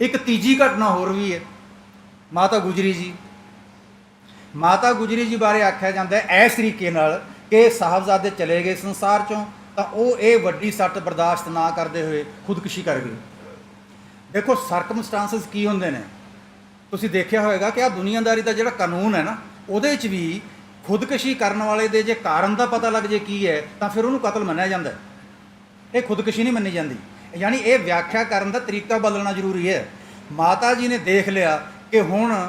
ਇੱਕ ਤੀਜੀ ਘਟਨਾ ਹੋਰ ਵੀ ਹੈ। ਮਾਤਾ ਗੁਜਰੀ ਜੀ। ਮਾਤਾ ਗੁਜਰੀ ਜੀ ਬਾਰੇ ਆਖਿਆ ਜਾਂਦਾ ਹੈ, ਇਸ ਤਰੀਕੇ ਨਾਲ ਕਿ ਸਾਹਿਬਜ਼ਾਦੇ ਚਲੇ ਗਏ ਸੰਸਾਰ ਚੋਂ, ਤਾਂ ਉਹ ਇਹ ਵੱਡੀ ਸੱਟ ਬਰਦਾਸ਼ਤ ਨਾ ਕਰਦੇ ਹੋਏ ਖੁਦਕੁਸ਼ੀ ਕਰ ਗਏ। ਦੇਖੋ ਸਰਕਮਸਟੈਂਸਸ ਕੀ ਹੁੰਦੇ ਨੇ? ਤੁਸੀਂ ਦੇਖਿਆ ਹੋਵੇਗਾ ਕਿ ਆ ਦੁਨੀਆਦਾਰੀ ਦਾ ਜਿਹੜਾ ਕਾਨੂੰਨ ਹੈ ਨਾ, ਉਹਦੇ ਵਿੱਚ ਵੀ ਖੁਦਕੁਸ਼ੀ ਕਰਨ ਵਾਲੇ ਦੇ ਜੇ ਕਾਰਨ ਦਾ ਪਤਾ ਲੱਗ ਜੇ ਕੀ ਹੈ, ਤਾਂ ਫਿਰ ਉਹਨੂੰ ਕਤਲ ਮੰਨਿਆ ਜਾਂਦਾ ਇਹ ਖੁਦਕੁਸ਼ੀ ਨਹੀਂ ਮੰਨੀ ਜਾਂਦੀ। ਯਾਨੀ ਇਹ ਵਿਆਖਿਆ ਕਰਨ ਦਾ ਤਰੀਕਾ ਬਦਲਣਾ ਜ਼ਰੂਰੀ ਹੈ। ਮਾਤਾ ਜੀ ਨੇ ਦੇਖ ਲਿਆ ਕਿ ਹੁਣ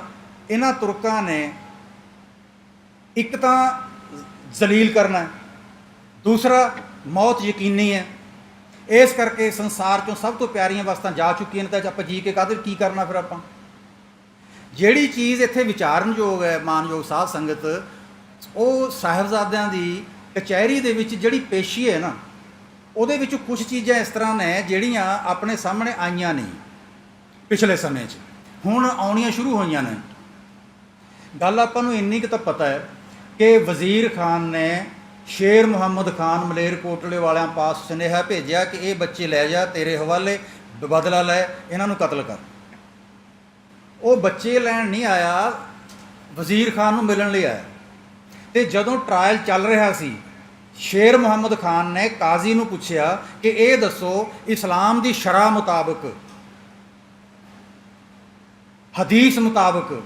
ਇਹਨਾਂ ਤੁਰਕਾਂ ਨੇ ਇੱਕ ਤਾਂ ਜ਼ਲੀਲ ਕਰਨਾ ਦੂਸਰਾ ਮੌਤ ਯਕੀਨੀ ਹੈ। ਇਸ ਕਰਕੇ ਸੰਸਾਰ ਚੋਂ ਸਭ ਤੋਂ ਪਿਆਰੀਆਂ ਵਸਤਾਂ ਜਾ ਚੁੱਕੀਆਂ ਨੇ ਤਾਂ ਆਪਾਂ ਜੀ ਕੇ ਕਾਦਰ ਕੀ ਕਰਨਾ ਫਿਰ ਆਪਾਂ? ਜਿਹੜੀ ਚੀਜ਼ ਇੱਥੇ ਵਿਚਾਰਨਯੋਗ ਹੈ, ਮਾਨਯੋਗ ਸਾਧ ਸੰਗਤ, ਉਹ ਸਾਹਿਬਜ਼ਾਦਿਆਂ ਦੀ ਕਚਹਿਰੀ ਦੇ ਵਿੱਚ ਜਿਹੜੀ ਪੇਸ਼ੀ ਹੈ ਨਾ ਉਹਦੇ ਵਿੱਚੋਂ ਕੁਝ ਚੀਜ਼ਾਂ ਇਸ ਤਰ੍ਹਾਂ ਨੇ ਜਿਹੜੀਆਂ ਆਪਣੇ ਸਾਹਮਣੇ ਆਈਆਂ ਨਹੀਂ ਪਿਛਲੇ ਸਮੇਂ 'ਚ। ਹੁਣ ਆਉਣੀਆਂ ਸ਼ੁਰੂ ਹੋਈਆਂ ਨੇ। ਗੱਲ ਆਪਾਂ ਨੂੰ ਇੰਨੀ ਕੁ ਤਾਂ ਪਤਾ ਹੈ ਕਿ ਵਜ਼ੀਰ ਖਾਨ ਨੇ ਸ਼ੇਰ ਮੁਹੰਮਦ ਖਾਨ ਮਲੇਰਕੋਟਲੇ ਵਾਲਿਆਂ ਪਾਸ ਸੁਨੇਹਾ ਭੇਜਿਆ ਕਿ ਇਹ ਬੱਚੇ ਲੈ ਜਾ, ਤੇਰੇ ਹਵਾਲੇ ਬਦਲਾ ਲੈ, ਇਹਨਾਂ ਨੂੰ ਕਤਲ ਕਰ। ਉਹ ਬੱਚੇ ਲੈਣ ਨਹੀਂ ਆਇਆ, ਵਜ਼ੀਰ ਖਾਨ ਨੂੰ ਮਿਲਣ ਲਈ ਆਇਆ। ਤੇ ਜਦੋਂ ਟ੍ਰਾਇਲ ਚੱਲ ਰਿਹਾ ਸੀ ਸ਼ੇਰ ਮੁਹੰਮਦ ਖਾਨ ਨੇ ਕਾਜ਼ੀ ਨੂੰ ਪੁੱਛਿਆ ਕਿ ਇਹ ਦੱਸੋ, ਇਸਲਾਮ ਦੀ ਸ਼ਰਾ ਮੁਤਾਬਕ, ਹਦੀਸ ਮੁਤਾਬਕ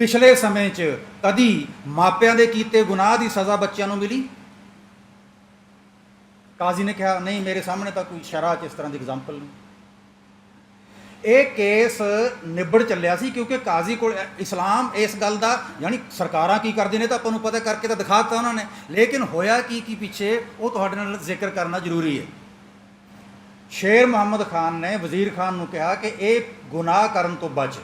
ਪਿਛਲੇ ਸਮੇਂ 'ਚ ਕਦੀ ਮਾਪਿਆਂ ਦੇ ਕੀਤੇ ਗੁਨਾਹ ਦੀ ਸਜ਼ਾ ਬੱਚਿਆਂ ਨੂੰ ਮਿਲੀ? ਕਾਜ਼ੀ ਨੇ ਕਿਹਾ, ਨਹੀਂ, ਮੇਰੇ ਸਾਹਮਣੇ ਤਾਂ ਕੋਈ ਸ਼ਰਾ 'ਚ ਇਸ ਤਰ੍ਹਾਂ ਦੀ ਐਗਜ਼ਾਮਪਲ ਨਹੀਂ। ਇਹ ਕੇਸ ਨਿਬੜ ਚੱਲਿਆ ਸੀ ਕਿਉਂਕਿ ਕਾਜ਼ੀ ਕੋਲ ਇਸਲਾਮ ਇਸ ਗੱਲ ਦਾ, ਯਾਨੀ ਸਰਕਾਰਾਂ ਕੀ ਕਰਦੀਆਂ ਨੇ ਤਾਂ ਆਪਾਂ ਨੂੰ ਪਤਾ ਕਰਕੇ ਤਾਂ ਦਿਖਾਤਾ ਉਹਨਾਂ ਨੇ। ਲੇਕਿਨ ਹੋਇਆ ਕੀ ਕੀ ਪਿੱਛੇ ਉਹ ਤੁਹਾਡੇ ਨਾਲ ਜ਼ਿਕਰ ਕਰਨਾ ਜ਼ਰੂਰੀ ਹੈ। ਸ਼ੇਰ ਮੁਹੰਮਦ ਖਾਨ ਨੇ ਵਜ਼ੀਰ ਖਾਨ ਨੂੰ ਕਿਹਾ ਕਿ ਇਹ ਗੁਨਾਹ ਕਰਨ ਤੋਂ ਬਚ।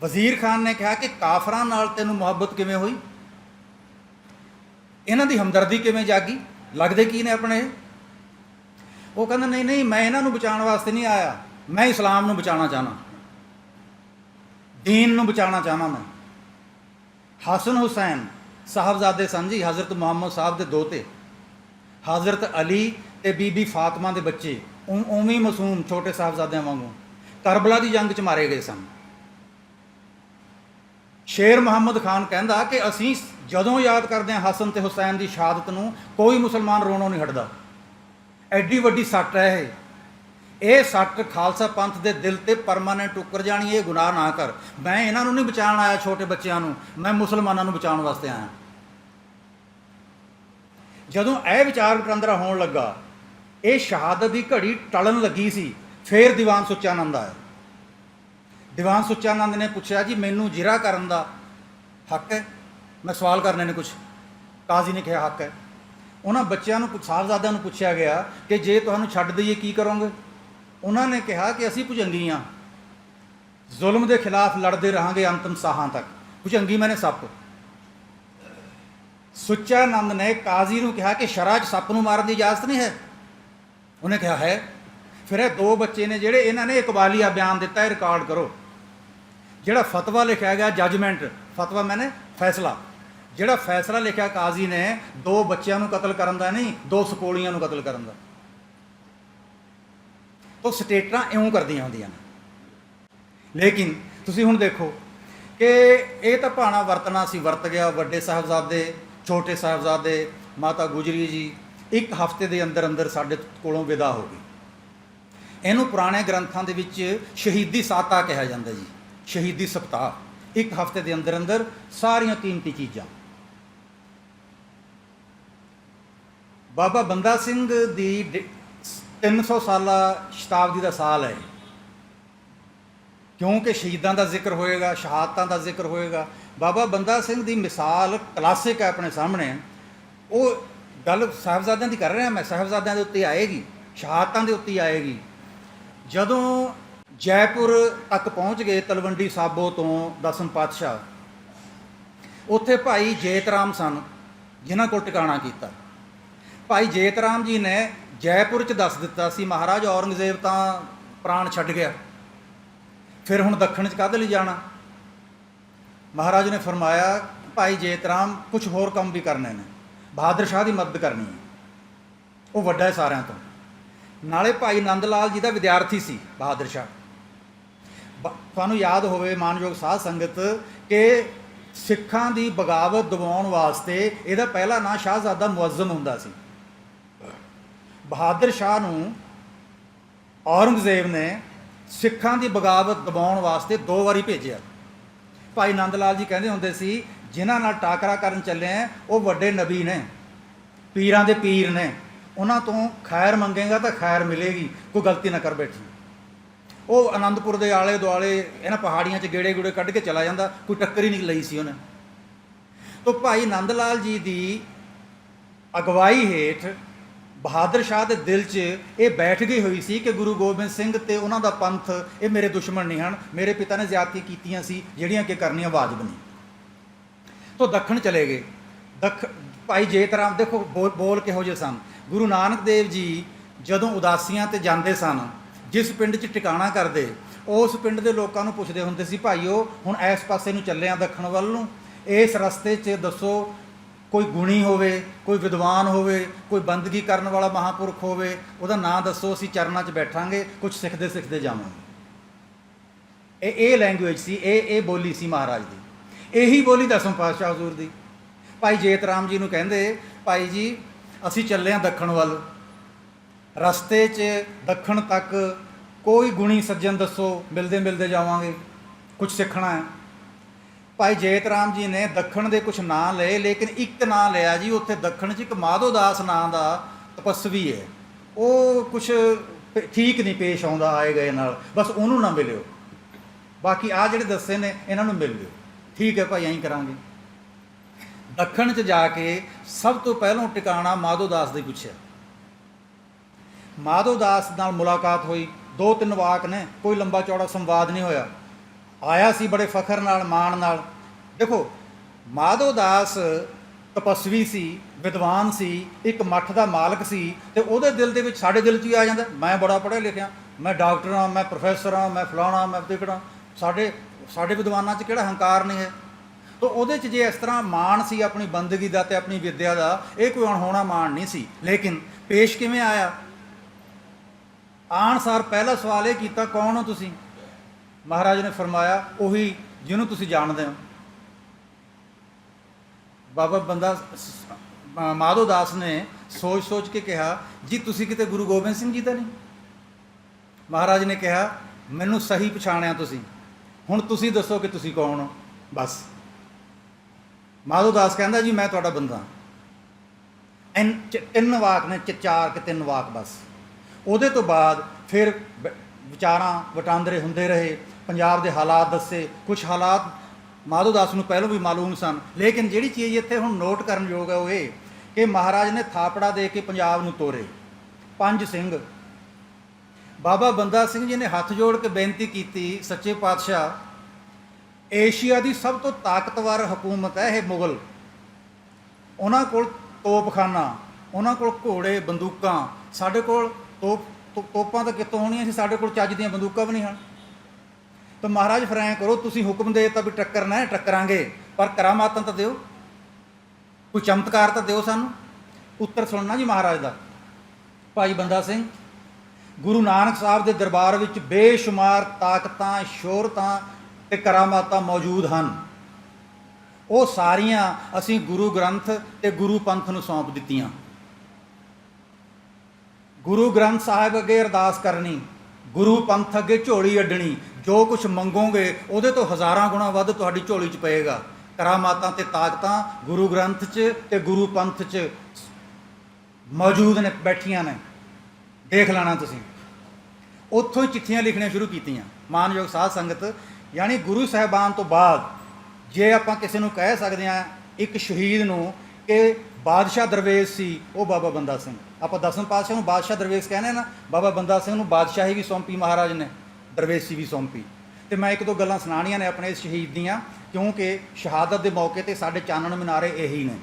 ਵਜ਼ੀਰ ਖਾਨ ਨੇ ਕਿਹਾ ਕਿ ਕਾਫਰਾਂ ਨਾਲ ਤੈਨੂੰ ਮੁਹੱਬਤ ਕਿਵੇਂ ਹੋਈ? ਇਹਨਾਂ ਦੀ ਹਮਦਰਦੀ ਕਿਵੇਂ ਜਾਗੀ? ਲੱਗਦੇ ਕੀ ਨੇ ਆਪਣੇ ਉਹ ਕਹਿੰਦਾ, ਨਹੀਂ ਨਹੀਂ, ਮੈਂ ਇਹਨਾਂ ਨੂੰ ਬਚਾਉਣ ਵਾਸਤੇ ਨਹੀਂ ਆਇਆ। ਮੈਂ ਇਸਲਾਮ ਨੂੰ ਬਚਾਉਣਾ ਚਾਹਨਾ دین ਨੂੰ ਬਚਾਉਣਾ ਚਾਹਨਾ ਮੈਂ ਹਸਨ ਹੁਸੈਨ ਸਾਹਿਬਜ਼ਾਦੇ ਸਨ ਜੀ ਹਜ਼ਰਤ ਮੁਹੰਮਦ ਸਾਹਿਬ ਦੇ ਦੋਤੇ ਹਜ਼ਰਤ ਅਲੀ ਤੇ ਬੀਬੀ ਫਾਤਮਾ ਦੇ ਬੱਚੇ ਉ- ਉਵੇਂ ਹੀ ਮਾਸੂਮ ਛੋਟੇ ਸਾਹਿਬਜ਼ਾਦਿਆਂ ਵਾਂਗੂ ਕਰਬਲਾ ਦੀ ਜੰਗ 'ਚ ਮਾਰੇ ਗਏ ਸਨ ਸ਼ੇਰ ਮੁਹੰਮਦ ਖਾਨ ਕਹਿੰਦਾ ਕਿ ਅਸੀਂ ਜਦੋਂ ਯਾਦ ਕਰਦੇ ਹਾਂ ਹਸਨ ਤੇ ਹੁਸੈਨ ਦੀ ਸ਼ਹਾਦਤ ਨੂੰ ਕੋਈ ਮੁਸਲਮਾਨ ਰੋਣੋਂ ਨਹੀਂ ਹਟਦਾ ਐਡੀ ਵੱਡੀ ਸੱਟ ਹੈ ਇਹ ਇਹ ਸੱਟ ਖਾਲਸਾ ਪੰਥ ਦੇ ਦਿਲ ਤੇ ਪਰਮਾਨੈਂਟ ਉੱਕਰ ਜਾਣੀ, ਇਹ ਗੁਨਾਹ ਨਾ ਕਰ। ਮੈਂ ਇਹਨਾਂ ਨੂੰ ਨਹੀਂ ਬਚਾਉਣ ਆਇਆ, ਛੋਟੇ ਬੱਚਿਆਂ ਨੂੰ। ਮੈਂ ਮੁਸਲਮਾਨਾਂ ਨੂੰ ਬਚਾਉਣ ਵਾਸਤੇ ਆਇਆ। ਜਦੋਂ ਇਹ ਵਿਚਾਰ ਵਟਾਂਦਰਾ ਹੋਣ ਲੱਗਾ, ਇਹ ਸ਼ਹਾਦਤ ਦੀ ਘੜੀ ਟਲਣ ਲੱਗੀ ਸੀ। ਫੇਰ ਦੀਵਾਨ ਸੁੱਚਾਨੰਦ ਆਇਆ। ਦੀਵਾਨ ਸੁੱਚਾਨੰਦ ਨੇ ਪੁੱਛਿਆ, ਜੀ, ਮੈਨੂੰ ਜਿਰਾ ਕਰਨ ਦਾ ਹੱਕ ਹੈ? ਮੈਂ ਸਵਾਲ ਕਰਨੇ ਨੇ ਕੁਝ ਕਾਜ਼ੀ ਨੇ ਕਿਹਾ, ਹੱਕ ਹੈ। ਉਹਨਾਂ ਬੱਚਿਆਂ ਨੂੰ ਸਾਹਿਬਜ਼ਾਦਿਆਂ ਨੂੰ ਪੁੱਛਿਆ ਗਿਆ ਕਿ ਜੇ ਤੁਹਾਨੂੰ ਛੱਡ ਦਈਏ, ਕੀ ਕਰੋਗੇ? ਉਹਨਾਂ ਨੇ ਕਿਹਾ ਕਿ ਅਸੀਂ ਭੁਜੰਗੀ ਹਾਂ ਜ਼ੁਲਮ ਦੇ ਖਿਲਾਫ ਲੜਦੇ ਰਹਾਂਗੇ ਅੰਤਮ ਸਾਹਾਂ ਤੱਕ। ਭੁਜੰਗੀ ਮੈਨੇ ਸੱਪ। ਸੁੱਚਾਨੰਦ ਨੇ ਕਾਜ਼ੀ ਨੂੰ ਕਿਹਾ ਕਿ ਸ਼ਰ੍ਹਾ 'ਚ ਸੱਪ ਨੂੰ ਮਾਰਨ ਦੀ ਇਜਾਜ਼ਤ ਨਹੀਂ ਹੈ। ਉਹਨੇ ਕਿਹਾ, ਹੈ। ਫਿਰ ਇਹ ਦੋ ਬੱਚੇ ਨੇ ਜਿਹੜੇ ਇਹਨਾਂ ਨੇ ਇਕਬਾਲੀਆ ਬਿਆਨ ਦਿੱਤਾ, ਇਹ ਰਿਕਾਰਡ ਕਰੋ। ਜਿਹੜਾ ਫਤਵਾ ਲਿਖਿਆ ਗਿਆ ਜੱਜਮੈਂਟ ਫਤਵਾ ਮੈਨੇ ਫੈਸਲਾ। ਜਿਹੜਾ ਫੈਸਲਾ ਲਿਖਿਆ ਕਾਜ਼ੀ ਨੇ, ਦੋ ਬੱਚਿਆਂ ਨੂੰ ਕਤਲ ਕਰਨ ਦਾ ਨਹੀਂ, ਦੋ ਸਕੋਲੀਆਂ ਨੂੰ ਕਤਲ ਕਰਨ ਦਾ। ਉਹ ਸਟੇਟਾਂ ਇਉਂ ਕਰਦੀਆਂ ਹੁੰਦੀਆਂ ਨੇ। ਲੇਕਿਨ ਤੁਸੀਂ ਹੁਣ ਦੇਖੋ ਕਿ ਇਹ ਤਾਂ ਭਾਣਾ ਵਰਤਣਾ ਸੀ, ਵਰਤ ਗਿਆ ਵੱਡੇ ਸਾਹਿਬਜ਼ਾਦੇ, ਛੋਟੇ ਸਾਹਿਬਜ਼ਾਦੇ, ਮਾਤਾ ਗੁਜਰੀ ਜੀ, ਇੱਕ ਹਫ਼ਤੇ ਦੇ ਅੰਦਰ ਅੰਦਰ ਸਾਡੇ ਕੋਲੋਂ ਵਿਦਾ ਹੋ ਗਈ ਇਹਨੂੰ ਪੁਰਾਣੇ ਗ੍ਰੰਥਾਂ ਦੇ ਵਿੱਚ ਸ਼ਹੀਦੀ ਸਾਤਾ ਕਿਹਾ ਜਾਂਦਾ ਜੀ, ਸ਼ਹੀਦੀ ਸਪਤਾਹ। ਇੱਕ ਹਫ਼ਤੇ ਦੇ ਅੰਦਰ ਅੰਦਰ ਸਾਰੀਆਂ ਕੀਮਤੀ ਚੀਜ਼ਾਂ। ਬਾਬਾ ਬੰਦਾ ਸਿੰਘ ਦੀ ਡ- 300 ਸਾਲਾ ਸ਼ਤਾਬਦੀ ਦਾ ਸਾਲ ਹੈ ਕਿਉਂਕਿ ਸ਼ਹੀਦਾਂ ਦਾ ਜ਼ਿਕਰ ਹੋਏਗਾ, ਸ਼ਹਾਦਤਾਂ ਦਾ ਜ਼ਿਕਰ ਹੋਏਗਾ। ਬਾਬਾ ਬੰਦਾ ਸਿੰਘ ਦੀ ਮਿਸਾਲ ਕਲਾਸਿਕ ਹੈ ਆਪਣੇ ਸਾਹਮਣੇ। ਉਹ ਗੱਲ ਸਾਹਿਬਜ਼ਾਦਿਆਂ ਦੀ ਕਰ ਰਿਹਾ ਮੈਂ, ਸਾਹਿਬਜ਼ਾਦਿਆਂ ਦੇ ਉੱਤੇ ਆਏਗੀ, ਸ਼ਹਾਦਤਾਂ ਦੇ ਉੱਤੇ ਆਏਗੀ। ਜਦੋਂ ਜੈਪੁਰ ਤੱਕ ਪਹੁੰਚ ਗਏ ਤਲਵੰਡੀ ਸਾਬੋ ਤੋਂ ਦਸਮ ਪਾਤਸ਼ਾਹ, ਉੱਥੇ ਭਾਈ ਜੇਤਰਾਮ ਸਨ, ਜਿਨ੍ਹਾਂ ਕੋਲ ਟਿਕਾਣਾ ਕੀਤਾ। ਭਾਈ ਜੇਤਰਾਮ ਜੀ ਨੇ ਜੈਪੁਰ ਚ ਦੱਸ ਦਿੱਤਾ ਸੀ, ਮਹਾਰਾਜ ਔਰੰਗਜ਼ੇਬ ਤਾਂ ਪ੍ਰਾਣ ਛੱਡ ਗਿਆ। ਫਿਰ ਹੁਣ ਦੱਖਣ ਚ ਕਾਹਦੇ ਲਈ ਜਾਣਾ? ਮਹਾਰਾਜ ਨੇ ਫਰਮਾਇਆ, ਭਾਈ ਜੇਤਰਾਮ ਕੁਝ ਹੋਰ ਕੰਮ ਵੀ ਕਰਨੇ ਨੇ। ਬਹਾਦਰ ਸ਼ਾਹ ਦੀ ਮਦਦ ਕਰਨੀ ਹੈ। ਉਹ ਵੱਡਾ ਹੈ ਸਾਰਿਆਂ ਤੋਂ। ਨਾਲੇ ਭਾਈ ਨੰਦ ਲਾਲ ਜੀ ਦਾ ਵਿਦਿਆਰਥੀ ਸੀ, ਬਹਾਦਰ ਸ਼ਾਹ। ਬ- ਤੁਹਾਨੂੰ ਯਾਦ ਹੋਵੇ ਮਾਨਯੋਗ ਸਾਧ ਸੰਗਤ, ਕਿ ਸਿੱਖਾਂ ਦੀ ਬਗਾਵਤ ਦਬਾਉਣ ਵਾਸਤੇ ਇਹਦਾ ਪਹਿਲਾ ਨਾਂ ਸ਼ਾਹਜ਼ਾਦਾ ਮੁਅੱਜ਼ਮ ਹੁੰਦਾ ਸੀ। ਬਹਾਦਰ ਸ਼ਾਹ ਨੂੰ ਔਰੰਗਜ਼ੇਬ ਨੇ ਸਿੱਖਾਂ ਦੀ ਬਗਾਵਤ ਦਬਾਉਣ ਵਾਸਤੇ ਦੋ ਵਾਰੀ ਭੇਜਿਆ। ਭਾਈ ਨੰਦ ਲਾਲ ਜੀ ਕਹਿੰਦੇ ਹੁੰਦੇ ਸੀ, ਜਿਨ੍ਹਾਂ ਨਾਲ ਟਾਕਰਾ ਕਰਨ ਚੱਲੇ ਆ, ਉਹ ਵੱਡੇ ਨਬੀ ਨੇ, ਪੀਰਾਂ ਦੇ ਪੀਰ ਨੇ। ਉਹਨਾਂ ਤੋਂ ਖੈਰ ਮੰਗੇਗਾ ਤਾਂ ਖੈਰ ਮਿਲੇਗੀ, ਕੋਈ ਗਲਤੀ ਨਾ ਕਰ ਬੈਠੀ। ਉਹ ਆਨੰਦਪੁਰ ਦੇ ਆਲੇ ਦੁਆਲੇ ਇਹਨਾਂ ਪਹਾੜੀਆਂ 'ਚ ਗੇੜੇ ਗੁੜੇ ਕੱਢ ਕੇ ਚਲਾ ਜਾਂਦਾ, ਕੋਈ ਟੱਕਰ ਹੀ ਨਹੀਂ ਲਈ ਸੀ ਉਹਨੇ। ਤੋਂ ਭਾਈ ਨੰਦ ਲਾਲ ਜੀ ਦੀ ਅਗਵਾਈ ਹੇਠ ਬਹਾਦਰ ਸ਼ਾਹ ਦੇ ਦਿਲ 'ਚ ਇਹ ਬੈਠ ਗਈ ਹੋਈ ਸੀ ਕਿ ਗੁਰੂ ਗੋਬਿੰਦ ਸਿੰਘ ਤੇ ਉਹਨਾਂ ਦਾ ਪੰਥ ਇਹ ਮੇਰੇ ਦੁਸ਼ਮਣ ਨਹੀਂ ਹਨ ਮੇਰੇ ਪਿਤਾ ਨੇ ਜ਼ਿਆਦਤੀ ਕੀਤੀਆਂ ਸੀ ਜਿਹੜੀਆਂ ਕਿ ਕਰਨੀਆਂ ਵਾਜਬ ਨਹੀਂ। ਤੋਂ ਦੱਖਣ ਚਲੇ ਗਏ। ਦੱਖ ਭਾਈ ਜੇਤ ਰਾਮ ਦੇਖੋ ਬੋਲ, ਬੋਲ ਕਿਹੋ ਜਿਹੇ ਸਨ। ਗੁਰੂ ਨਾਨਕ ਦੇਵ ਜੀ ਜਦੋਂ ਉਦਾਸੀਆਂ ਤੇ ਜਾਂਦੇ ਸਨ ਜਿਸ ਪਿੰਡ 'ਚ ਟਿਕਾਣਾ ਕਰਦੇ ਉਸ ਪਿੰਡ ਦੇ ਲੋਕਾਂ ਨੂੰ ਪੁੱਛਦੇ ਹੁੰਦੇ ਸੀ ਭਾਈਓ ਹੁਣ ਇਸ ਪਾਸੇ ਨੂੰ ਚੱਲੇ ਆ ਦੱਖਣ ਵੱਲ ਨੂੰ। ਇਸ ਰਸਤੇ 'ਚ ਦੱਸੋ ਕੋਈ ਗੁਣੀ ਹੋਵੇ, ਕੋਈ ਵਿਦਵਾਨ ਹੋਵੇ, ਕੋਈ ਬੰਦਗੀ ਕਰਨ ਵਾਲਾ ਮਹਾਪੁਰਖ ਹੋਵੇ, ਉਹਦਾ ਨਾਂ ਦੱਸੋ, ਅਸੀਂ ਚਰਨਾਂ 'ਚ ਬੈਠਾਂਗੇ, ਕੁਝ ਸਿੱਖਦੇ ਸਿੱਖਦੇ ਜਾਵਾਂਗੇ। ਇਹ ਇਹ ਲੈਂਗੁਏਜ ਸੀ, ਇਹ ਇਹ ਬੋਲੀ ਸੀ ਮਹਾਰਾਜ ਦੀ। ਇਹੀ ਬੋਲੀ ਦਸਮ ਪਾਤਸ਼ਾਹ ਹਜ਼ੂਰ ਦੀ। ਭਾਈ ਜੇਤ ਰਾਮ ਜੀ ਨੂੰ ਕਹਿੰਦੇ, ਭਾਈ ਜੀ, ਅਸੀਂ ਚੱਲੇ ਹਾਂ ਦੱਖਣ ਵੱਲ। ਰਸਤੇ 'ਚ ਦੱਖਣ ਤੱਕ ਕੋਈ ਗੁਣੀ ਸੱਜਣ ਦੱਸੋ ਮਿਲਦੇ ਮਿਲਦੇ ਜਾਵਾਂਗੇ, ਕੁਝ ਸਿੱਖਣਾ ਹੈ। ਭਾਈ ਜੇਤ ਰਾਮ ਜੀ ਨੇ ਦੱਖਣ ਦੇ ਕੁਝ ਨਾਂ ਲਏ, ਲੇਕਿਨ ਇੱਕ ਨਾਂ ਲਿਆ ਜੀ, ਉੱਥੇ ਦੱਖਣ 'ਚ ਇੱਕ ਮਾਧੋ ਦਾਸ ਨਾਂ ਦਾ ਤਪਸਵੀ ਹੈ। ਉਹ ਕੁਝ ਠੀਕ ਨਹੀਂ, ਪੇਸ਼ ਆਉਂਦਾ, ਆਏ ਗਏ ਨਾਲ। ਬਸ ਉਹਨੂੰ ਨਾ ਮਿਲਿਓ। ਬਾਕੀ ਆ ਜਿਹੜੇ ਦੱਸੇ ਨੇ, ਇਹਨਾਂ ਨੂੰ ਮਿਲ ਲਿਓ। ਠੀਕ ਹੈ ਭਾਈ, ਐਂ ਕਰਾਂਗੇ। ਦੱਖਣ 'ਚ ਜਾ ਕੇ ਸਭ ਤੋਂ ਪਹਿਲਾਂ ਟਿਕਾਣਾ ਮਾਧੋ ਦਾਸ ਦੇ ਪੁੱਛਿਆ। ਮਾਧੋ ਦਾਸ ਨਾਲ ਮੁਲਾਕਾਤ ਹੋਈ। ਦੋ ਤਿੰਨ ਵਾਕ ਨੇ, ਕੋਈ ਲੰਬਾ ਚੌੜਾ ਸੰਵਾਦ ਨਹੀਂ ਹੋਇਆ। ਆਇਆ ਸੀ ਬੜੇ ਫਖਰ ਨਾਲ, ਮਾਣ ਨਾਲ। ਦੇਖੋ, ਮਾਧੋ ਦਾਸ ਤਪਸਵੀ ਸੀ, ਵਿਦਵਾਨ ਸੀ, ਇੱਕ ਮੱਠ ਦਾ ਮਾਲਕ ਸੀ ਤੇ ਉਹਦੇ ਦਿਲ ਦੇ ਵਿੱਚ ਸਾਡੇ ਦਿਲ 'ਚ ਵੀ ਆ ਜਾਂਦਾ, ਮੈਂ ਬੜਾ ਪੜ੍ਹਿਆ ਲਿਖਿਆ, ਮੈਂ ਡਾਕਟਰ ਹਾਂ, ਮੈਂ ਪ੍ਰੋਫੈਸਰ ਹਾਂ, ਮੈਂ ਫਲਾਣਾ, ਮੈਂ ਤਿਕੜਾ ਸਾਡੇ ਸਾਡੇ ਵਿਦਵਾਨਾਂ 'ਚ ਕਿਹੜਾ ਹੰਕਾਰ ਨਹੀਂ ਹੈ? ਤਾਂ ਉਹਦੇ 'ਚ ਜੇ ਇਸ ਤਰ੍ਹਾਂ ਮਾਣ ਸੀ ਆਪਣੀ ਬੰਦਗੀ ਦਾ ਤੇ ਆਪਣੀ ਵਿਦਿਆ ਦਾ, ਇਹ ਕੋਈ ਅਣਹੋਣਾ ਮਾਣ ਨਹੀਂ ਸੀ। ਲੇਕਿਨ ਪੇਸ਼ ਕਿਵੇਂ ਆਇਆ? ਆਣ ਸਾਰ ਪਹਿਲਾ ਸਵਾਲ ਇਹ ਕੀਤਾ, ਕੌਣ ਹੋ ਤੁਸੀਂ? ਮਹਾਰਾਜ ਨੇ ਫਰਮਾਇਆ, ਉਹੀ ਜਿਹਨੂੰ ਤੁਸੀਂ ਜਾਣਦੇ ਹੋ। ਬਾਬਾ ਬੰਦਾ ਮਾਧੋ ਦਾਸ ਨੇ ਸੋਚ ਸੋਚ ਕੇ ਕਿਹਾ, ਜੀ ਤੁਸੀਂ ਕਿਤੇ ਗੁਰੂ ਗੋਬਿੰਦ ਸਿੰਘ ਜੀ ਤਾਂ ਨਹੀਂ? ਮਹਾਰਾਜ ਨੇ ਕਿਹਾ, ਮੈਨੂੰ ਸਹੀ ਪਛਾਣਿਆ ਤੁਸੀਂ। ਹੁਣ ਤੁਸੀਂ ਦੱਸੋ ਕਿ ਤੁਸੀਂ ਕੌਣ ਹੋ? ਬਸ। ਮਾਧੋ ਦਾਸ ਕਹਿੰਦਾ, ਜੀ ਮੈਂ ਤੁਹਾਡਾ ਬੰਦਾ। ਐਨ ਚ- ਤਿੰਨ ਵਾਕ ਨੇ ਚਾਰ ਕਿ ਤਿੰਨ ਵਾਕ ਬਸ। ਉਹਦੇ ਤੋਂ ਬਾਅਦ ਫਿਰ ਵਿਚਾਰਾਂ ਵਟਾਂਦਰੇ ਹੁੰਦੇ ਰਹੇ। ਪੰਜਾਬ ਦੇ ਹਾਲਾਤ ਦੱਸੇ ਕੁਝ ਹਾਲਾਤ ਮਾਧੋ ਦਾਸ ਨੂੰ ਪਹਿਲਾਂ ਵੀ ਮਾਲੂਮ ਸਨ, ਲੇਕਿਨ ਜਿਹੜੀ ਚੀਜ਼ ਇੱਥੇ ਹੁਣ ਨੋਟ ਕਰਨ ਯੋਗ ਹੈ ਉਹ ਇਹ ਕਿ ਮਹਾਰਾਜ ਨੇ ਥਾਪੜਾ ਦੇ ਕੇ ਪੰਜਾਬ ਨੂੰ ਤੋਰੇ। ਪੰਜ ਸਿੰਘ। ਬਾਬਾ ਬੰਦਾ ਸਿੰਘ ਜੀ ਨੇ ਹੱਥ ਜੋੜ ਕੇ ਬੇਨਤੀ ਕੀਤੀ, ਸੱਚੇ ਪਾਤਸ਼ਾਹ, ਏਸ਼ੀਆ ਦੀ ਸਭ ਤੋਂ ਤਾਕਤਵਰ ਹਕੂਮਤ ਹੈ ਇਹ ਮੁਗਲ। ਉਹਨਾਂ ਕੋਲ ਤੋਪਖਾਨਾ, ਉਹਨਾਂ ਕੋਲ ਘੋੜੇ, ਬੰਦੂਕਾਂ, ਸਾਡੇ ਕੋਲ ਤੋਪ, ਤੋ- ਤੋਪਾਂ ਤਾਂ ਕਿਤੋਂ ਹੋਣੀਆਂ ਸੀ, ਸਾਡੇ ਕੋਲ ਚੱਜ ਦੀਆਂ ਬੰਦੂਕਾਂ ਵੀ ਨਹੀਂ ਹਨ। ਤਾਂ ਮਹਾਰਾਜ ਫਿਰ ਐਂ ਕਰੋ, ਤੁਸੀਂ ਹੁਕਮ ਦੇ ਤਾਂ ਵੀ ਟੱਕਰਨਾ ਹੈ ਟੱਕਰਾਂਗੇ, ਪਰ ਕਰਾਮਾਤਾਂ ਤਾਂ ਦਿਓ। ਕੋਈ ਚਮਤਕਾਰ ਤਾਂ ਦਿਓ ਸਾਨੂੰ। ਉੱਤਰ ਸੁਣਨਾ ਜੀ ਮਹਾਰਾਜ ਦਾ। ਭਾਈ ਬੰਦਾ ਸਿੰਘ, ਗੁਰੂ ਨਾਨਕ ਸਾਹਿਬ ਦੇ ਦਰਬਾਰ ਵਿੱਚ ਬੇਸ਼ੁਮਾਰ ਤਾਕਤਾਂ ਸ਼ੋਹਰਤਾਂ ਤੇ ਕਰਾਮਾਤਾਂ ਮੌਜੂਦ ਹਨ। ਉਹ ਸਾਰੀਆਂ ਅਸੀਂ ਗੁਰੂ ਗ੍ਰੰਥ ਤੇ ਗੁਰੂ ਪੰਥ ਨੂੰ ਸੌਂਪ ਦਿੱਤੀਆਂ। ਗੁਰੂ ਗ੍ਰੰਥ ਸਾਹਿਬ ਅੱਗੇ ਅਰਦਾਸ ਕਰਨੀ, ਗੁਰੂ ਪੰਥ ਅੱਗੇ ਝੋਲੀ ਅੱਡਣੀ ਜੋ ਕੁਝ ਮੰਗੋਗੇ, ਉਹਦੇ ਤੋਂ ਹਜ਼ਾਰਾਂ ਗੁਣਾ ਵੱਧ ਤੁਹਾਡੀ ਝੋਲੀ 'ਚ ਪਏਗਾ। ਕਰਾਮਾਤਾਂ ਤੇ ਤਾਕਤਾਂ ਗੁਰੂ ਗ੍ਰੰਥ 'ਚ ਤੇ ਗੁਰੂ ਪੰਥ 'ਚ ਮੌਜੂਦ ਨੇ, ਬੈਠੀਆਂ ਨੇ। ਦੇਖ ਲੈਣਾ ਤੁਸੀਂ। ਉੱਥੋਂ ਹੀ ਚਿੱਠੀਆਂ ਲਿਖਣੀਆਂ ਸ਼ੁਰੂ ਕੀਤੀਆਂ। ਮਾਨਯੋਗ ਸਾਧ ਸੰਗਤ, ਯਾਨੀ ਗੁਰੂ ਸਾਹਿਬਾਨ ਤੋਂ ਬਾਅਦ ਜੇ ਆਪਾਂ ਕਿਸੇ ਨੂੰ ਕਹਿ ਸਕਦੇ ਹਾਂ, ਇੱਕ ਸ਼ਹੀਦ ਨੂੰ ਕਿ ਬਾਦਸ਼ਾਹ ਦਰਵੇਸ਼ ਸੀ, ਉਹ ਬਾਬਾ ਬੰਦਾ ਸਿੰਘ। ਆਪਾਂ ਦਸਮ ਪਾਤਸ਼ਾਹ ਨੂੰ ਬਾਦਸ਼ਾਹ ਦਰਵੇਸ਼ ਕਹਿੰਦੇ ਨਾ, ਬਾਬਾ ਬੰਦਾ ਸਿੰਘ ਨੂੰ ਬਾਦਸ਼ਾਹੀ ਵੀ ਸੌਂਪੀ ਮਹਾਰਾਜ ਨੇ। ਦਰਵੇਸ਼ੀ ਵੀ ਸੌਂਪੀ। ਤੇ ਮੈਂ ਇੱਕ ਦੋ ਗੱਲਾਂ ਸੁਣਾਣੀਆਂ ਨੇ ਆਪਣੇ ਸ਼ਹੀਦ ਦੀਆਂ, ਕਿਉਂਕਿ ਸ਼ਹਾਦਤ ਦੇ ਮੌਕੇ ਤੇ ਸਾਡੇ ਚਾਨਣ ਮਨਾਰੇ ਇਹੀ ਨੇ।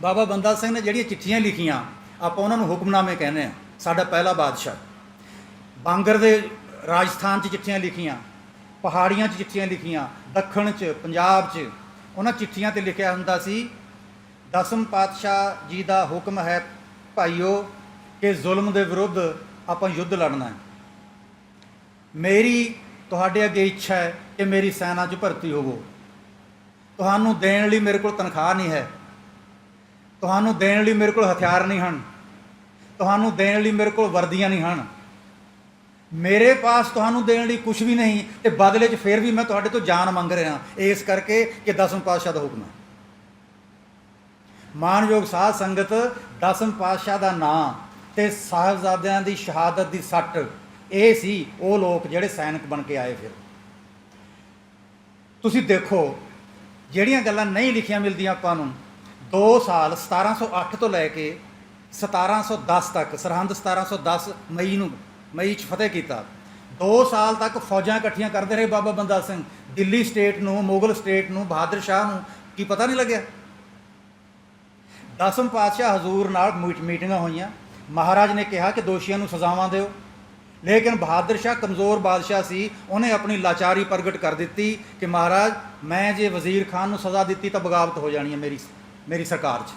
ਬਾਬਾ ਬੰਦਾ ਸਿੰਘ ਨੇ ਜਿਹੜੀਆਂ ਚਿੱਠੀਆਂ ਲਿਖੀਆਂ, ਆਪਾਂ ਉਹਨਾਂ ਨੂੰ ਹੁਕਮਨਾਮੇ ਕਹਿੰਦੇ ਆ ਸਾਡਾ ਪਹਿਲਾ ਬਾਦਸ਼ਾਹ। ਬਾਂਗਰ ਦੇ ਰਾਜਸਥਾਨ 'ਚ ਚਿੱਠੀਆਂ ਲਿਖੀਆਂ, ਪਹਾੜੀਆਂ 'ਚ ਚਿੱਠੀਆਂ ਲਿਖੀਆਂ, ਦੱਖਣ 'ਚ, ਪੰਜਾਬ 'ਚ। ਉਹਨਾਂ ਚਿੱਠੀਆਂ ਤੇ ਲਿਖਿਆ ਹੁੰਦਾ ਸੀ, ਦਸਮ ਪਾਤਸ਼ਾਹ ਜੀ ਦਾ ਹੁਕਮ ਹੈ, ਭਾਈਓ, ਕਿ ਜ਼ੁਲਮ ਦੇ ਵਿਰੁੱਧ ਆਪਾਂ ਯੁੱਧ ਲੜਨਾ ਹੈ। ਮੇਰੀ ਤੁਹਾਡੇ ਅੱਗੇ ਇੱਛਾ ਹੈ ਕਿ ਮੇਰੀ ਸੈਨਾ 'ਚ ਭਰਤੀ ਹੋਵੋ। ਤੁਹਾਨੂੰ ਦੇਣ ਲਈ ਮੇਰੇ ਕੋਲ ਤਨਖਾਹ ਨਹੀਂ ਹੈ। ਤੁਹਾਨੂੰ ਦੇਣ ਲਈ ਮੇਰੇ ਕੋਲ ਹਥਿਆਰ ਨਹੀਂ ਹਨ। ਤੁਹਾਨੂੰ ਦੇਣ ਲਈ ਮੇਰੇ ਕੋਲ ਵਰਦੀਆਂ ਨਹੀਂ ਹਨ। ਮੇਰੇ ਪਾਸ ਤੁਹਾਨੂੰ ਦੇਣ ਲਈ ਕੁਝ ਵੀ ਨਹੀਂ ਤੇ ਬਦਲੇ 'ਚ ਫਿਰ ਵੀ ਮੈਂ ਤੁਹਾਡੇ ਤੋਂ ਜਾਨ ਮੰਗ ਰਿਹਾ। ਇਸ ਕਰਕੇ ਕਿ ਦਸਮ ਪਾਤਸ਼ਾਹ ਦਾ ਹੁਕਮ ਹੈ। ਮਾਨਯੋਗ ਸਾਧ ਸੰਗਤ, ਦਸਮ ਪਾਤਸ਼ਾਹ ਦਾ ਨਾਂ ਤੇ ਸਾਹਿਬਜ਼ਾਦਿਆਂ ਦੀ ਸ਼ਹਾਦਤ ਦੀ ਸੱਟ ਇਹ ਸੀ, ਉਹ ਲੋਕ ਜਿਹੜੇ ਸੈਨਿਕ ਬਣ ਕੇ ਆਏ ਫਿਰ। ਤੁਸੀਂ ਦੇਖੋ, ਜਿਹੜੀਆਂ ਗੱਲਾਂ ਨਹੀਂ ਲਿਖੀਆਂ ਮਿਲਦੀਆਂ ਆਪਾਂ ਨੂੰ 2 ਸਾਲ 1708 ਤੋਂ ਲੈ ਕੇ 1710 ਤੱਕ, ਸਰਹੰਦ 1710 ਮਈ ਨੂੰ, ਮਈ ਚ ਫਤਿਹ ਕੀਤਾ। 2 ਸਾਲ ਤੱਕ ਫੌਜਾਂ ਇਕੱਠੀਆਂ ਕਰਦੇ ਰਹੇ ਬਾਬਾ ਬੰਦਾ ਸਿੰਘ, ਦਿੱਲੀ ਸਟੇਟ ਨੂੰ, ਮੁਗਲ ਸਟੇਟ ਨੂੰ, ਬਹਾਦਰ ਸ਼ਾਹ ਨੂੰ, ਕੀ ਪਤਾ ਨਹੀਂ ਲੱਗਿਆ। ਦਸਮ ਪਾਤਸ਼ਾਹ ਹਜ਼ੂਰ ਨਾਲ ਮੀਟ- ਮੀਟਿੰਗਾਂ ਹੋਈਆਂ। ਮਹਾਰਾਜ ਨੇ ਕਿਹਾ ਕਿ ਦੋਸ਼ੀਆਂ ਨੂੰ ਸਜ਼ਾਵਾਂ ਦਿਓ। ਲੇਕਿਨ ਬਹਾਦਰ ਸ਼ਾਹ ਕਮਜ਼ੋਰ ਬਾਦਸ਼ਾਹ ਸੀ, ਉਹਨੇ ਆਪਣੀ ਲਾਚਾਰੀ ਪ੍ਰਗਟ ਕਰ ਦਿੱਤੀ ਕਿ ਮਹਾਰਾਜ, ਮੈਂ ਜੇ ਵਜ਼ੀਰ ਖਾਨ ਨੂੰ ਸਜ਼ਾ ਦਿੱਤੀ ਤਾਂ ਬਗਾਵਤ ਹੋ ਜਾਣੀ ਹੈ ਮੇਰੀ ਮੇਰੀ ਸਰਕਾਰ 'ਚ।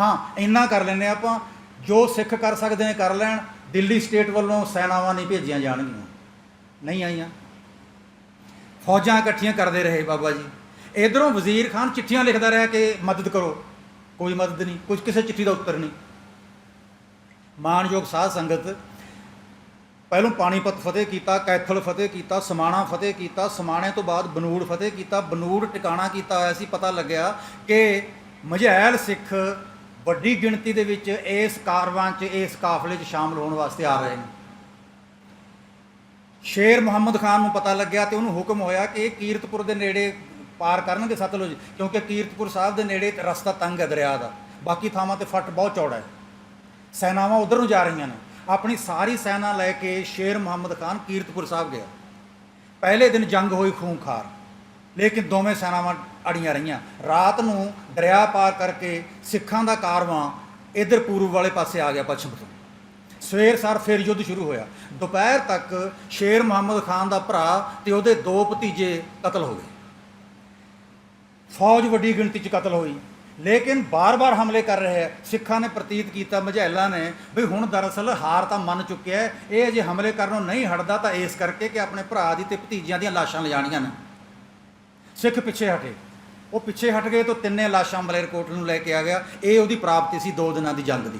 ਹਾਂ, ਇੰਨਾ ਕਰ ਲੈਨੇ ਆਪਾਂ, ਜੋ ਸਿੱਖ ਕਰ ਸਕਦੇ ਨੇ ਕਰ ਲੈਣ, ਦਿੱਲੀ ਸਟੇਟ ਵੱਲੋਂ ਸੈਨਾਵਾਂ ਨਹੀਂ ਭੇਜੀਆਂ ਜਾਣਗੀਆਂ। ਨਹੀਂ ਆਈਆਂ। ਫੌਜਾਂ ਇਕੱਠੀਆਂ ਕਰਦੇ ਰਹੇ ਬਾਬਾ ਜੀ। ਇਧਰੋਂ ਵਜ਼ੀਰ ਖਾਨ ਚਿੱਠੀਆਂ ਲਿਖਦਾ ਰਿਹਾ ਕਿ ਮਦਦ ਕਰੋ। ਕੋਈ ਮਦਦ ਨਹੀਂ, ਕੁਝ ਕਿਸੇ ਚਿੱਠੀ ਦਾ ਉੱਤਰ ਨਹੀਂ। ਮਾਨਯੋਗ ਸਾਧ ਸੰਗਤ ਪਹਿਲੋਂ ਪਾਣੀਪਤ ਫਤਿਹ ਕੀਤਾ, ਕੈਥਲ ਫਤਿਹ ਕੀਤਾ, ਸਮਾਣਾ ਫਤਿਹ ਕੀਤਾ, ਸਮਾਣੇ ਤੋਂ ਬਾਅਦ ਬਨੂੜ ਫਤਿਹ ਕੀਤਾ, ਬਨੂੜ ਟਿਕਾਣਾ ਕੀਤਾ ਹੋਇਆ ਸੀ, ਪਤਾ ਲੱਗਿਆ ਕਿ ਮਝੈਲ ਸਿੱਖ ਵੱਡੀ ਗਿਣਤੀ ਦੇ ਵਿੱਚ ਇਸ ਕਾਰਵਾਂ 'ਚ, ਇਸ ਕਾਫਲੇ 'ਚ ਸ਼ਾਮਲ ਹੋਣ ਵਾਸਤੇ ਆ ਰਹੇ ਨੇ। ਸ਼ੇਰ ਮੁਹੰਮਦ ਖਾਨ ਨੂੰ ਪਤਾ ਲੱਗਿਆ ਤੇ ਉਹਨੂੰ ਹੁਕਮ ਹੋਇਆ ਕਿ ਇਹ ਕੀਰਤਪੁਰ ਦੇ ਨੇੜੇ ਪਾਰ ਕਰਨਗੇ ਸਤਲੁਜ, ਕਿਉਂਕਿ ਕੀਰਤਪੁਰ ਸਾਹਿਬ ਦੇ ਨੇੜੇ ਰਸਤਾ ਤੰਗ ਹੈ ਦਰਿਆ ਦਾ, ਬਾਕੀ ਥਾਵਾਂ ਤੇ ਫੱਟ ਬਹੁਤ ਚੌੜਾ ਹੈ। ਸੈਨਾਵਾਂ ਉਧਰ ਨੂੰ ਜਾ ਰਹੀਆਂ ਨੇ। ਆਪਣੀ ਸਾਰੀ ਸੈਨਾ ਲੈ ਕੇ ਸ਼ੇਰ ਮੁਹੰਮਦ ਖਾਨ ਕੀਰਤਪੁਰ ਸਾਹਿਬ ਗਿਆ। ਪਹਿਲੇ ਦਿਨ ਜੰਗ ਹੋਈ ਖੂਨਖਾਰ ਲੇਕਿਨ ਦੋਵੇਂ ਸੈਨਾਵਾਂ ਅੜੀਆਂ ਰਹੀਆਂ। ਰਾਤ ਨੂੰ ਦਰਿਆ ਪਾਰ ਕਰਕੇ ਸਿੱਖਾਂ ਦਾ ਕਾਰਵਾਂ ਇਧਰ ਪੂਰਬ ਵਾਲੇ ਪਾਸੇ ਆ ਗਿਆ ਪੱਛਮ ਤੋਂ। ਸਵੇਰ ਸਾਰ ਫਿਰ ਯੁੱਧ ਸ਼ੁਰੂ ਹੋਇਆ। ਦੁਪਹਿਰ ਤੱਕ ਸ਼ੇਰ ਮੁਹੰਮਦ ਖਾਨ ਦਾ ਭਰਾ ਤੇ ਉਹਦੇ ਦੋ ਭਤੀਜੇ ਕਤਲ ਹੋ ਗਏ। ਫੌਜ ਵੱਡੀ ਗਿਣਤੀ 'ਚ ਕਤਲ ਹੋਈ। ਲੇਕਿਨ ਬਾਰ-ਬਾਰ ਹਮਲੇ ਕਰ ਰਹੇ ਹੈ ਸਿੱਖਾਂ ਨੇ ਪ੍ਰਤੀਤ ਕੀਤਾ, ਮਝੈਲਾਂ ਨੇ, ਵੀ ਹੁਣ ਦਰਅਸਲ ਹਾਰ ਤਾਂ ਮੰਨ ਚੁੱਕਿਆ ਹੈ। ਇਹ ਜੇ ਹਮਲੇ ਕਰਨੋਂ ਨਹੀਂ ਹਟਦਾ ਤਾਂ ਇਸ ਕਰਕੇ ਕਿ ਆਪਣੇ ਭਰਾ ਦੀ ਤੇ ਭਤੀਜਿਆਂ ਦੀਆਂ ਲਾਸ਼ਾਂ ਲਿਜਾਣੀਆਂ ਨੇ। ਸਿੱਖ ਪਿੱਛੇ ਹਟੇ। ਉਹ ਪਿੱਛੇ ਹਟ ਗਏ ਤਾਂ ਤਿੰਨੇ ਲਾਸ਼ਾਂ ਮਲੇਰਕੋਟ ਨੂੰ ਲੈ ਕੇ ਆ ਗਿਆ। ਇਹ ਉਹਦੀ ਪ੍ਰਾਪਤੀ ਸੀ ਦੋ ਦਿਨਾਂ ਦੀ ਜੰਗ ਦੀ।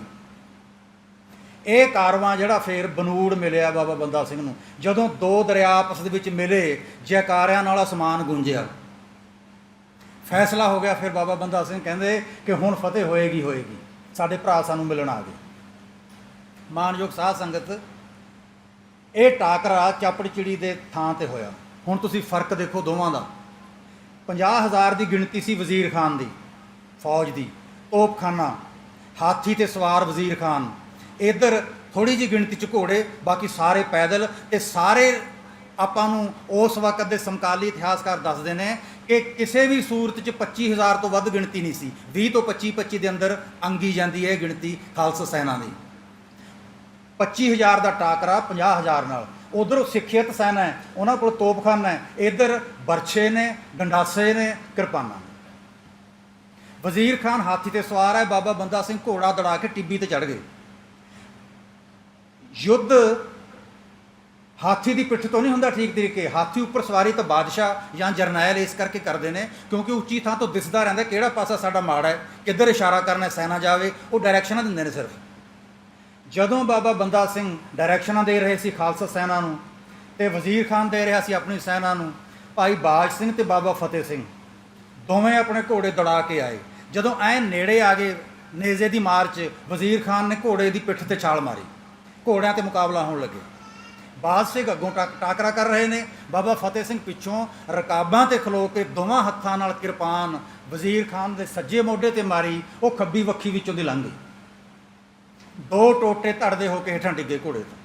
ਇਹ ਕਾਰਵਾਂ ਜਿਹੜਾ ਫੇਰ ਬਨੂੜ ਮਿਲਿਆ ਬਾਬਾ ਬੰਦਾ ਸਿੰਘ ਨੂੰ। ਜਦੋਂ ਦੋ ਦਰਿਆ ਆਪਸ ਦੇ ਵਿੱਚ ਮਿਲੇ, ਜੈਕਾਰਿਆਂ ਨਾਲ ਅਸਮਾਨ ਗੂੰਜਿਆ। ਫੈਸਲਾ ਹੋ ਗਿਆ, ਫਿਰ ਬਾਬਾ ਬੰਦਾ ਸਿੰਘ ਕਹਿੰਦੇ ਕਿ ਹੁਣ ਫਤਿਹ ਹੋਏਗੀ ਹੋਏਗੀ। ਸਾਡੇ ਭਰਾ ਸਾਨੂੰ ਮਿਲਣ ਆ ਗਏ। ਮਾਨਯੋਗ ਸਾਧ ਸੰਗਤ, ਇਹ ਟਾਕਰਾ ਚਾਪੜਚਿੜੀ ਦੇ ਥਾਂ ਤੇ ਹੋਇਆ। ਹੁਣ ਤੁਸੀਂ ਫ਼ਰਕ ਦੇਖੋ ਦੋਵਾਂ ਦਾ। 50000 ਦੀ ਗਿਣਤੀ ਸੀ ਵਜ਼ੀਰ ਖਾਨ ਦੀ, ਫੌਜ ਦੀ। ਤੋਪਖਾਨਾ ਹਾਥੀ ਤੇ ਸਵਾਰ ਵਜ਼ੀਰ ਖਾਨ। ਇਧਰ ਥੋੜੀ ਜਿਹੀ ਗਿਣਤੀ ਚ ਘੋੜੇ, ਬਾਕੀ ਸਾਰੇ ਪੈਦਲ ਤੇ ਸਾਰੇ ਆਪਾਂ ਨੂੰ ਉਸ ਵਕਤ ਦੇ ਸਮਕਾਲੀ ਇਤਿਹਾਸਕਾਰ ਦੱਸਦੇ ਨੇ ਕਿ ਕਿਸੇ ਵੀ ਸੂਰਤ ਚ 25000 ਤੋਂ ਵੱਧ ਗਿਣਤੀ ਨਹੀਂ ਸੀ। 20 ਤੋਂ 25 25 ਦੇ ਅੰਦਰ ਅੰਗੀ ਜਾਂਦੀ ਹੈ ਇਹ ਗਿਣਤੀ ਖਾਲਸਾ ਸੈਨਾ ਦੀ। 25000 ਦਾ ਟਾਕਰਾ 50000 ਨਾਲ। ਉਧਰ ਸਿੱਖਿਅਤ ਸੈਨਾ ਹੈ, ਉਹਨਾਂ ਕੋਲ ਤੋਪਖਾਨਾ ਹੈ, ਇਧਰ ਬਰਛੇ ਨੇ, ਗੰਡਾਸੇ ਨੇ, ਕਿਰਪਾਨਾਂ ਨੇ। ਵਜ਼ੀਰ ਖਾਨ ਹਾਥੀ ਤੇ ਸਵਾਰ ਹੈ, ਬਾਬਾ ਬੰਦਾ ਸਿੰਘ ਘੋੜਾ ਦੜਾ ਕੇ ਟਿੱਬੀ ਤੇ ਚੜ ਗਏ। ਯੁੱਧ ਹਾਥੀ ਦੀ ਪਿੱਠ ਤੋਂ ਨਹੀਂ ਹੁੰਦਾ ਠੀਕ ਤਰੀਕੇ। ਹਾਥੀ ਉੱਪਰ ਸਵਾਰੀ ਤਾਂ ਬਾਦਸ਼ਾਹ ਜਾਂ ਜਰਨੈਲ ਇਸ ਕਰਕੇ ਕਰਦੇ ਨੇ, ਕਿਉਂਕਿ ਉੱਚੀ ਥਾਂ ਤੋਂ ਦਿਸਦਾ ਰਹਿੰਦਾ ਕਿਹੜਾ ਪਾਸਾ ਸਾਡਾ ਮਾੜਾ ਹੈ, ਕਿੱਧਰ ਇਸ਼ਾਰਾ ਕਰਨਾ ਸੈਨਾ ਜਾਵੇ, ਉਹ ਡਾਇਰੈਕਸ਼ਨਾਂ ਦਿੰਦੇ ਨੇ ਸਿਰਫ। ਜਦੋਂ ਬਾਬਾ ਬੰਦਾ ਸਿੰਘ ਡਾਇਰੈਕਸ਼ਨਾਂ ਦੇ ਰਹੇ ਸੀ ਖਾਲਸਾ ਸੈਨਾ ਨੂੰ ਤੇ ਵਜ਼ੀਰ ਖਾਨ ਦੇ ਰਿਹਾ ਸੀ ਆਪਣੀ ਸੈਨਾ ਨੂੰ, ਭਾਈ ਬਾਜ ਸਿੰਘ ਤੇ ਬਾਬਾ ਫਤਿਹ ਸਿੰਘ, ਦੋਵੇਂ ਆਪਣੇ ਘੋੜੇ ਦੜਾ ਕੇ ਆਏ। ਜਦੋਂ ਐ ਨੇੜੇ ਆ ਗਏ, ਨੇਜ਼ੇ ਦੀ ਮਾਰ 'ਚ ਵਜ਼ੀਰ ਖਾਨ ਨੇ ਘੋੜੇ ਦੀ ਪਿੱਠ ਤੇ ਛਾਲ ਮਾਰੀ। ਘੋੜਿਆਂ ਤੇ ਮੁਕਾਬਲਾ ਹੋਣ ਲੱਗੇ। ਬਾਦ ਸਿੰਘ ਅੱਗੋਂ ਟਾਕ- ਟਾਕਰਾ ਕਰ ਰਹੇ ਨੇ। ਬਾਬਾ ਫਤਿਹ ਸਿੰਘ ਪਿੱਛੋਂ ਰਕਾਬਾਂ ਤੇ ਖਲੋ ਕੇ ਦੋਵਾਂ ਹੱਥਾਂ ਨਾਲ ਕਿਰਪਾਨ ਵਜ਼ੀਰ ਖਾਨ ਦੇ ਸੱਜੇ ਮੋਢੇ ਤੇ ਮਾਰੀ, ਉਹ ਖੱਬੀ ਵੱਖੀ ਵਿੱਚੋਂ ਦੀ ਲੰਘ ਗਈ। ਦੋ ਟੋਟੇ ਧੜਦੇ ਹੋ ਕੇ ਹੇਠਾਂ ਡਿੱਗੇ ਘੋੜੇ ਤੋਂ।